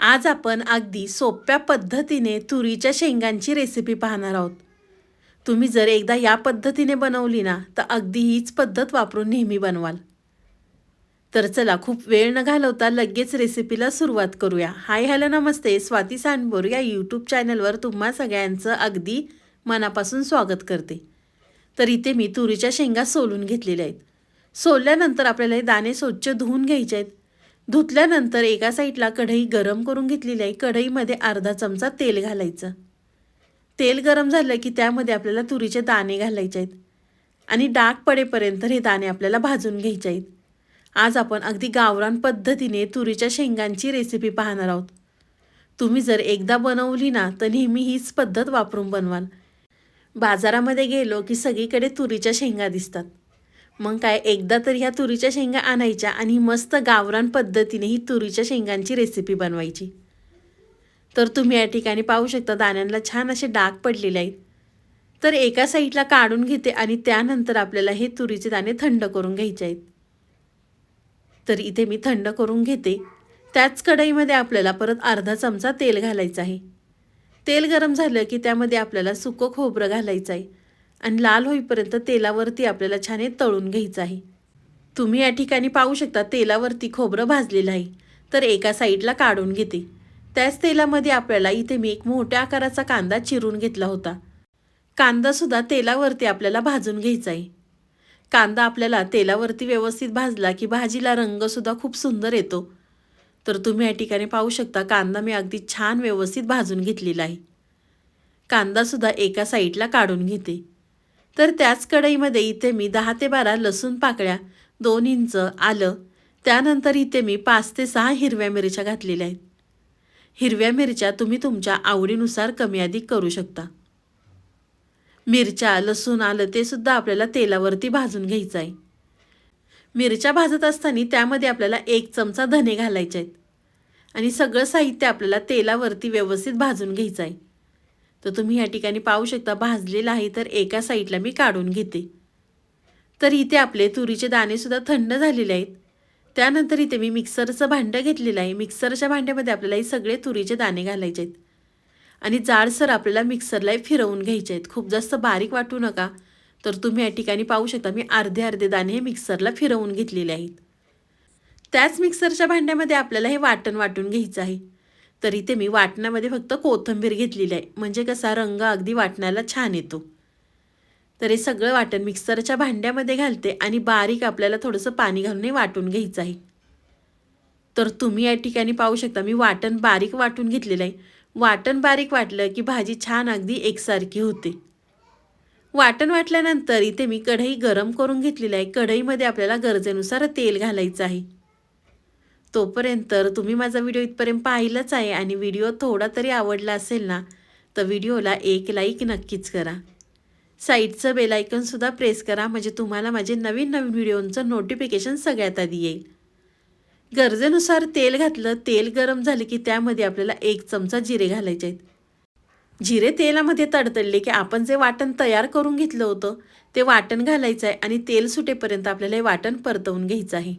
आज आपण अगदी सोप्या पद्धतीने तुरीच्या शेंगांची रेसिपी पाहणार आहोत. तुम्ही जर एकदा या पद्धतीने बनवली ना तर अगदी हीच पद्धत वापरून नेहमी बनवाल. तर चला खूप वेळ न घालवता लगेच रेसिपीला सुरुवात करूया. हाय हॅलो नमस्ते. स्वाती सांडबोर या यूट्यूब चॅनलवर तुम्हा सगळ्यांचं अगदी मनापासून स्वागत करते. तर इथे मी तुरीच्या शेंगा सोलून घेतलेल्या आहेत. सोलल्यानंतर आपल्याला हे दाणे स्वच्छ धुवून घ्यायचे आहेत. धुतल्यानंतर एका साईडला कढई गरम करून घेतलेली आहे. कढईमध्ये अर्धा चमचा तेल घालायचं. तेल गरम झालं की त्यामध्ये आपल्याला तुरीचे दाणे घालायचे आहेत. आणि डाग पडेपर्यंत हे दाणे आपल्याला भाजून घ्यायचे आहेत. आज आपण अगदी गावरान पद्धतीने तुरीच्या शेंगांची रेसिपी पाहणार आहोत. तुम्ही जर एकदा बनवली ना तर नेहमी हीच पद्धत वापरून बनवाल. बाजारामध्ये गेलो की सगळीकडे तुरीच्या शेंगा दिसतात. मग काय एकदा तर ह्या तुरीच्या शेंगा आणायच्या आणि मस्त गावरान पद्धतीने ही तुरीच्या शेंगांची रेसिपी बनवायची. तर तुम्ही या ठिकाणी पाहू शकता दाण्यांना छान असे डाग पडलेले आहेत. तर एका साईडला काढून घेते आणि त्यानंतर आपल्याला हे तुरीचे दाणे थंड करून घ्यायचे आहेत. तर इथे मी थंड करून घेते. त्याच कढईमध्ये आपल्याला परत अर्धा चमचा तेल घालायचं आहे. तेल गरम झालं की त्यामध्ये आपल्याला सुकं खोबरं घालायचं आहे. आणि लाल होईपर्यंत तेलावरती आपल्याला छान हे तळून घ्यायचं आहे. तुम्ही या ठिकाणी पाहू शकता तेलावरती खोबरं भाजलेलं आहे. तर एका साईडला काढून घेते. त्याच तेलामध्ये आपल्याला इथे मी एक मोठ्या आकाराचा कांदा चिरून घेतला होता. कांदासुद्धा तेलावरती आपल्याला भाजून घ्यायचा आहे. कांदा आपल्याला तेलावरती व्यवस्थित भाजला की भाजीला रंगसुद्धा खूप सुंदर येतो. तर तुम्ही या ठिकाणी पाहू शकता कांदा मी अगदी छान व्यवस्थित भाजून घेतलेला आहे. कांदासुद्धा एका साईडला काढून घेते. तर त्याच कढईमध्ये इथे मी दहा ते बारा लसूण पाकळ्या दोन इंच आलं. त्यानंतर इथे मी पाच ते सहा हिरव्या मिरच्या घातलेल्या आहेत. हिरव्या मिरच्या तुम्ही तुमच्या आवडीनुसार कमी अधिक करू शकता. मिरच्या लसूण आलं ते सुद्धा आपल्याला तेलावरती भाजून घ्यायचं आहे. मिरच्या भाजत असताना त्यामध्ये आपल्याला एक चमचा धने घालायचे आहेत. आणि सगळं साहित्य आपल्याला तेलावरती व्यवस्थित भाजून घ्यायचं आहे. तर तुम्ही या ठिकाणी पाहू शकता भाजलेला आहे तर एका साईडला मी काढून घेते. तर इथे आपले तुरीचे दाणेसुद्धा थंड झालेले आहेत. त्यानंतर इथे मी मिक्सरचं भांडं घेतलेलं आहे. मिक्सरच्या भांड्यामध्ये आपल्याला हे सगळे तुरीचे दाणे घालायचे आहेत. आणि जाडसर आपल्याला मिक्सरला फिरवून घ्यायचे आहेत. खूप जास्त बारीक वाटू नका. तर तुम्ही या ठिकाणी पाहू शकता मी अर्धे अर्धे दाणे हे मिक्सरला फिरवून घेतलेले आहेत. त्याच मिक्सरच्या भांड्यामध्ये आपल्याला हे वाटण वाटून घ्यायचं आहे. तर इथे मी वाटणामध्ये फक्त कोथिंबीर घेतलेली आहे. म्हणजे कसा रंग अगदी वाटण्याला छान येतो. तर हे सगळं वाटण मिक्सरच्या भांड्यामध्ये घालते आणि बारीक आपल्याला थोडंसं पाणी घालूनही वाटून घ्यायचं आहे. तर तुम्ही या ठिकाणी पाहू शकता मी वाटण बारीक वाटून घेतलेलं आहे. वाटण बारीक वाटलं की भाजी छान अगदी एकसारखी होते. वाटण वाटल्यानंतर इथे मी कढई गरम करून घेतलेली आहे. कढईमध्ये आपल्याला गरजेनुसार तेल घालायचं आहे. तोपर्यंत तुम्ही माझा व्हिडिओ इथपर्यंत पाहिलंच आहे आणि व्हिडिओ थोडा तरी आवडला असेल ना तर व्हिडिओला एक लाईक नक्कीच करा. साईडचं बेलायकनसुद्धा प्रेस करा म्हणजे तुम्हाला माझे नवीन नवीन व्हिडिओंचं नोटिफिकेशन सगळ्यात आधी येईल. गरजेनुसार तेल घातलं तेल गरम झाले की त्यामध्ये आपल्याला एक चमचा जिरे घालायचे आहेत. जिरे तेलामध्ये तडतडले की आपण जे वाटण तयार करून घेतलं होतं ते वाटण घालायचं आहे आणि तेल सुटेपर्यंत आपल्याला हे वाटण परतवून घ्यायचं आहे.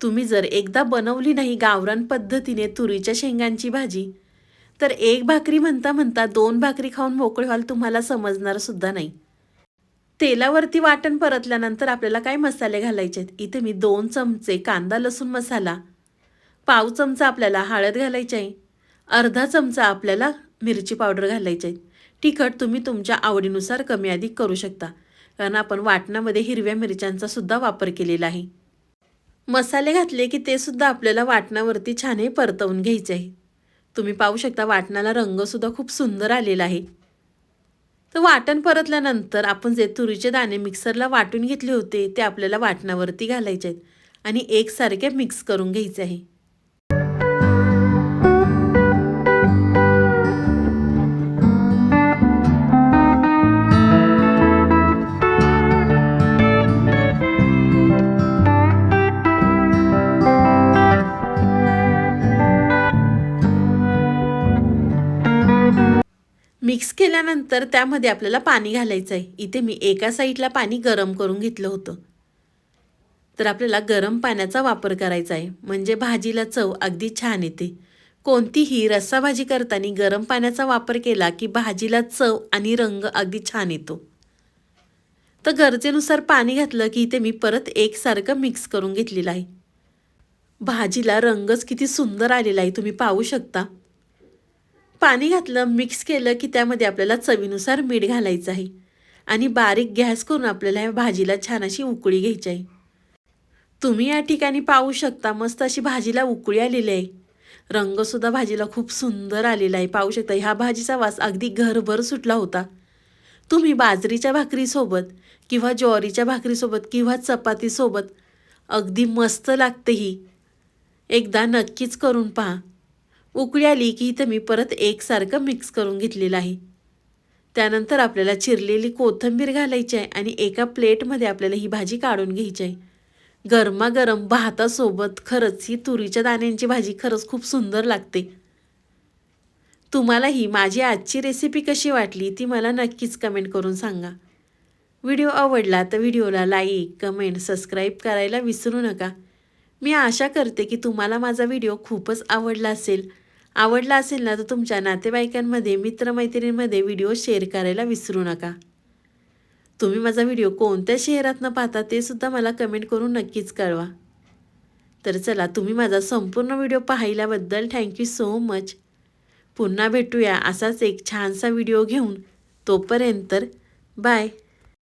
तुम्ही जर एकदा बनवली नाही गावरान पद्धतीने तुरीच्या शेंगांची भाजी तर एक भाकरी म्हणता म्हणता दोन भाकरी खाऊन मोकळे व्हाल तुम्हाला समजणार सुद्धा नाही. तेलावरती वाटण परतल्यानंतर आपल्याला काय मसाले घालायचे आहेत? इथे मी दोन चमचे कांदा लसूण मसाला पाव चमचा आपल्याला हळद घालायची आहे अर्धा चमचा आपल्याला मिरची पावडर घालायची आहे. तिखट तुम्ही तुमच्या आवडीनुसार कमी अधिक करू शकता कारण आपण वाटणामध्ये हिरव्या मिरच्यांचा सुद्धा वापर केलेला आहे. मसाले घातले की ते सुद्धा आपल्याला वाटणावरती छानही परतवून घ्यायचे. आहे तुम्ही पाहू शकता वाटणाला रंगसुद्धा खूप सुंदर आलेला आहे. तर वाटण परतल्यानंतर आपण जे तुरीचे दाणे मिक्सरला वाटून घेतले होते ते आपल्याला वाटणावरती घालायचे आहेत आणि एकसारखे मिक्स करून घ्यायचे आहे. मिक्स केल्यानंतर त्यामध्ये आपल्याला पाणी घालायचं आहे इथे मी एका साईडला पाणी गरम करून घेतलं होतं. तर आपल्याला गरम पाण्याचा वापर करायचा आहे. म्हणजे भाजीला चव अगदी छान येते. कोणतीही रस्साभाजी करताना गरम पाण्याचा वापर केला की भाजीला चव आणि रंग अगदी छान येतो. तर गरजेनुसार पाणी घातलं की इथे मी परत एकसारखं मिक्स करून घेतलेलं आहे. भाजीला रंगच किती सुंदर आलेला आहे. तुम्ही पाहू शकता. पाणी घातलं मिक्स केलं की त्यामध्ये आपल्याला चवीनुसार मीठ घालायचं आहे. आणि बारीक गॅस करून आपल्याला या भाजीला छान अशी उकळी घ्यायची आहे. तुम्ही या ठिकाणी पाहू शकता मस्त अशी भाजीला उकळी आलेली आहे. रंगसुद्धा भाजीला खूप सुंदर आलेला आहे. पाहू शकता ह्या भाजीचा वास अगदी घरभर सुटला होता. तुम्ही बाजरीच्या भाकरीसोबत किंवा ज्वारीच्या भाकरीसोबत किंवा चपातीसोबत अगदी मस्त लागते ही. एकदा नक्कीच करून पहा. उकळी आली की इथं मी परत एकसारखं मिक्स करून घेतलेलं आहे. त्यानंतर आपल्याला चिरलेली कोथिंबीर घालायची आहे आणि एका प्लेटमध्ये आपल्याला ही भाजी काढून घ्यायची आहे. गरमागरम भातासोबत खरंच ही तुरीच्या दाण्यांची भाजी खरंच खूप सुंदर लागते. तुम्हाला ही माझी आजची रेसिपी कशी वाटली ती मला नक्कीच कमेंट करून सांगा. व्हिडिओ आवडला तर व्हिडिओला लाईक कमेंट सबस्क्राईब करायला विसरू नका. मी आशा करते की तुम्हाला माझा व्हिडिओ खूपच आवडला असेल. आवडला असेल ना तर तुमच्या नातेवाईकांमध्ये मित्रमैत्रिणींमध्ये व्हिडिओ शेअर करायला विसरू नका. तुम्ही माझा व्हिडिओ कोणत्या शहरातनं पाहता ते सुद्धा मला कमेंट करून नक्कीच कळवा. तर चला तुम्ही माझा संपूर्ण व्हिडिओ पाहिल्याबद्दल थँक्यू सो मच. पुन्हा भेटूया असाच एक छानसा व्हिडिओ घेऊन. तोपर्यंत बाय.